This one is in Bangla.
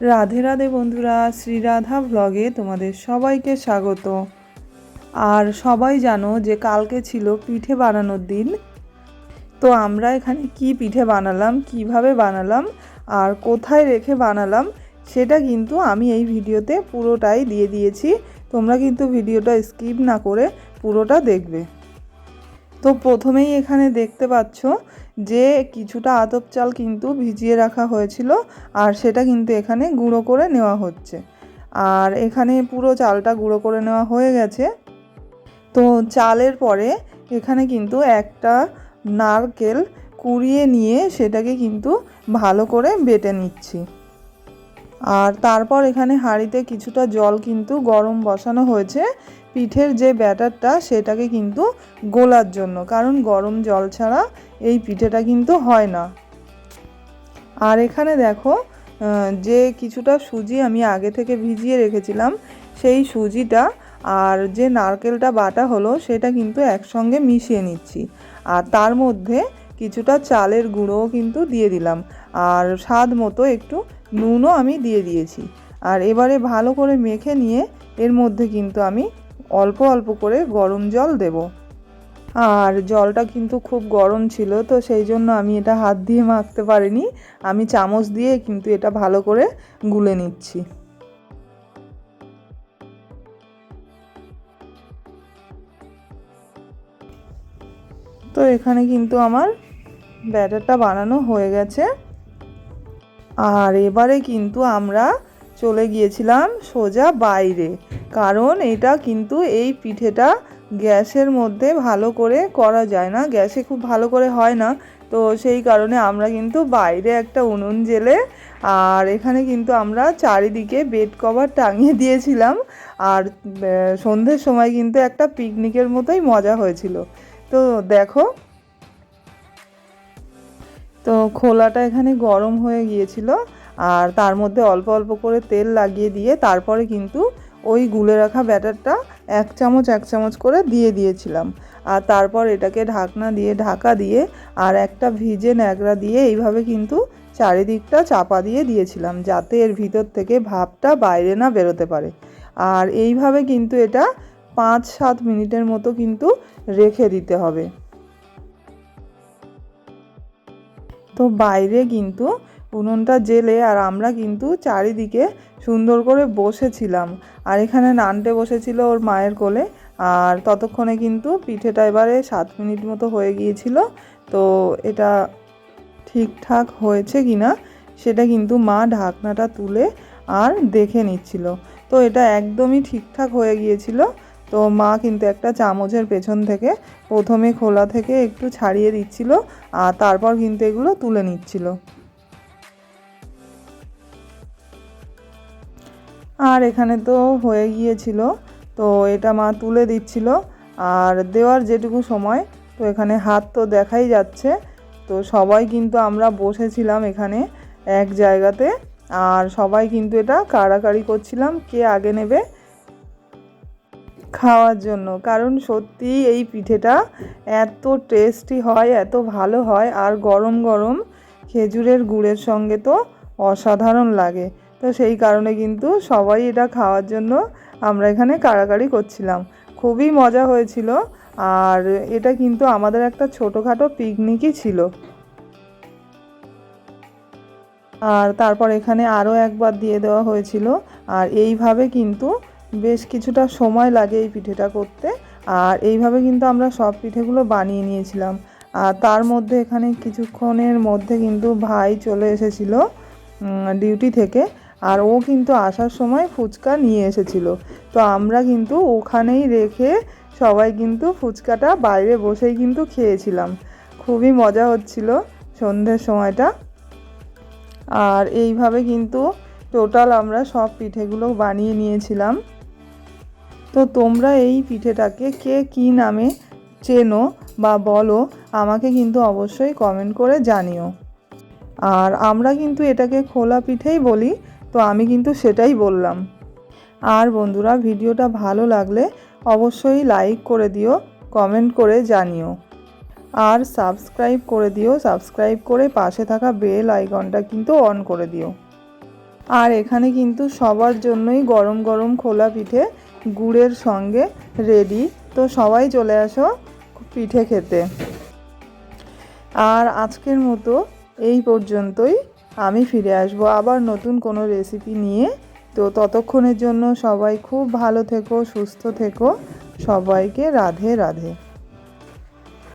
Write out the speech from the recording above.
রাধে রাধে বন্ধুরা শ্রীরাধা ভ্লগে তোমাদের সবাইকে স্বাগত। আর সবাই জানো যে কালকে ছিল পিঠে বানানোর দিন। তো আমরা এখানে কি পিঠে বানালাম, কীভাবে বানালাম, আর কোথায় রেখে বানালাম, সেটা কিন্তু আমি এই ভিডিওতে পুরোটাই দিয়ে দিয়েছি। তোমরা কিন্তু ভিডিওটা স্কিপ না করে পুরোটা দেখবে। তো প্রথমেই এখানে দেখতে পাচ্ছ যে কিছুটা আতপ চাল কিন্তু ভিজিয়ে রাখা হয়েছিল আর সেটা কিন্তু এখানে গুঁড়ো করে নেওয়া হচ্ছে। আর এখানে পুরো চালটা গুঁড়ো করে নেওয়া হয়ে গেছে। তো চালের পরে এখানে কিন্তু একটা নারকেল কুড়িয়ে নিয়ে সেটাকে কিন্তু ভালো করে বেটে নিচ্ছি। আর তারপর এখানে হাঁড়িতে কিছুটা জল কিন্তু গরম বসানো হয়েছে। পিঠের যে ব্যাটারটা, সেটাকে কিন্তু গোলার জন্য, কারণ গরম জল ছাড়া এই পিঠেটা কিন্তু হয় না। আর এখানে দেখো যে কিছুটা সুজি আমি আগে থেকে ভিজিয়ে রেখেছিলাম, সেই সুজিটা আর যে নারকেলটা বাটা হলো, সেটা কিন্তু একসঙ্গে মিশিয়ে নিচ্ছি। আর তার মধ্যে কিছুটা চালের গুঁড়োও কিন্তু দিয়ে দিলাম। আর স্বাদ মতো একটু নুনও আমি দিয়ে দিয়েছি। আর এবারে ভালো করে মেখে নিয়ে এর মধ্যে কিন্তু আমি অল্প অল্প করে গরম জল দেব। আর জলটা কিন্তু খুব গরম ছিল, তো সেই জন্য আমি এটা হাত দিয়ে মাখতে পারিনি। আমি চামচ দিয়ে কিন্তু এটা ভালো করে গুলে নিচ্ছি। তো এখানে কিন্তু আমার ব্যাটারটা বানানো হয়ে গেছে। আর এবারে কিন্তু আমরা চলে গিয়েছিলাম সোজা বাইরে। কারণ এটা কিন্তু এই পিঠেটা গ্যাসের মধ্যে ভালো করে করা যায় না। গ্যাসে খুব ভালো করে হয় না। তো সেই কারণে আমরা কিন্তু বাইরে একটা উনুন জেলে আর এখানে কিন্তু আমরা চারিদিকে বেড কভার টাঙিয়ে দিয়েছিলাম। আর সন্ধ্যের সময় কিন্তু একটা পিকনিকের মতোই মজা হয়েছিল। তো দেখো তো খোলাটা এখানে গরম হয়ে গিয়েছিল আর তার মধ্যে অল্প অল্প করে তেল লাগিয়ে দিয়ে তারপরে কিন্তু ওই গুলে রাখা ব্যাটারটা এক চামচ এক চামচ করে দিয়ে দিয়েছিলাম। আর তারপর এটাকে ঢাকনা দিয়ে, ঢাকা দিয়ে আর একটা ভিজে ন্যাকড়া দিয়ে এইভাবে কিন্তু চারিদিকটা চাপা দিয়ে দিয়েছিলাম যাতে এর ভিতর থেকে ভাপটা বাইরে না বেরোতে পারে। আর এইভাবে কিন্তু এটা পাঁচ সাত মিনিটের মতো কিন্তু রেখে দিতে হবে। তো বাইরে কিন্তু উনুনটা জেলে আর আমরা কিন্তু চারিদিকে সুন্দর করে বসেছিলাম। আর এখানে নানটে বসেছিল ওর মায়ের কোলে। আর ততক্ষণে কিন্তু পিঠেটা এবারে সাত মিনিট মতো হয়ে গিয়েছিল। তো এটা ঠিকঠাক হয়েছে কি না সেটা কিন্তু মা ঢাকনাটা তুলে আর দেখে নিচ্ছিল। তো এটা একদমই ঠিকঠাক হয়ে গিয়েছিল। তো মা কিন্তু একটা চামচের পেছন থেকে প্রথমে খোলা থেকে একটু ছাড়িয়ে দিচ্ছিল, আর তারপর কিন্তু এগুলো তুলে নিচ্ছিল। আর এখানে তো হয়ে গিয়েছিল, তো এটা মা তুলে দিচ্ছিল, আর দেওয়ার যেটুকু সময়, তো এখানে হাত তো দেখাই যাচ্ছে। তো সবাই কিন্তু আমরা বসেছিলাম এখানে এক জায়গাতে, আর সবাই কিন্তু এটা কাড়াকাড়ি করছিলাম, কে আগে নেবে খাওয়ার জন্য। কারণ সত্যি এই পিঠেটা এত টেস্টি হয়, এত ভালো হয় আর গরম গরম খেজুরের গুড়ের সঙ্গে তো অসাধারণ লাগে। তো সেই কারণে কিন্তু সবাই এটা খাওয়ার জন্য আমরা এখানে কাড়াকাড়ি করছিলাম। খুবই মজা হয়েছিল আর এটা কিন্তু আমাদের একটা ছোটোখাটো পিকনিকই ছিল। আর তারপর এখানে আরও একবার দিয়ে দেওয়া হয়েছিল আর এইভাবে কিন্তু বেশ কিছুটা সময় লাগে এই পিঠেটা করতে। আর এইভাবে কিন্তু আমরা সব পিঠেগুলো বানিয়ে নিয়েছিলাম। আর তার মধ্যে এখানে কিছুক্ষণের মধ্যে কিন্তু ভাই চলে এসেছিল ডিউটি থেকে। আর ও কিন্তু আসার সময় ফুচকা নিয়ে এসেছিল। তো আমরা কিন্তু ওখানেই রেখে সবাই কিন্তু ফুচকাটা বাইরে বসেই কিন্তু খেয়েছিলাম। খুবই মজা হচ্ছিল সন্ধ্যের সময়টা। আর এইভাবে কিন্তু টোটাল আমরা সব পিঠেগুলো বানিয়ে নিয়েছিলাম। তো তোমরা এই পিঠেটাকে কে কী নামে চেনো বা বলো, আমাকে কিন্তু অবশ্যই কমেন্ট করে জানিও। আর আমরা কিন্তু এটাকে খোলা পিঠেই বলি, তো আমি কিন্তু সেটাই বললাম। আর বন্ধুরা, ভিডিওটা ভালো লাগলে অবশ্যই লাইক করে দিও কমেন্ট করে জানিও। আর সাবস্ক্রাইব করে দিও সাবস্ক্রাইব করে পাশে থাকা বেল আইকনটা কিন্তু অন করে দিও। আর এখানে কিন্তু সবার জন্যই গরম গরম খোলা পিঠে গুড়ের সঙ্গে রেডি তো সবাই চলে আসো পিঠে খেতে। আর আজকের মতো এই পর্যন্তই। আমি ফিরে আসব আবার নতুন কোনো রেসিপি নিয়ে। তো ততক্ষণের জন্য সবাই খুব ভালো থেকো, সুস্থ থেকো। সবাইকে রাধে রাধে।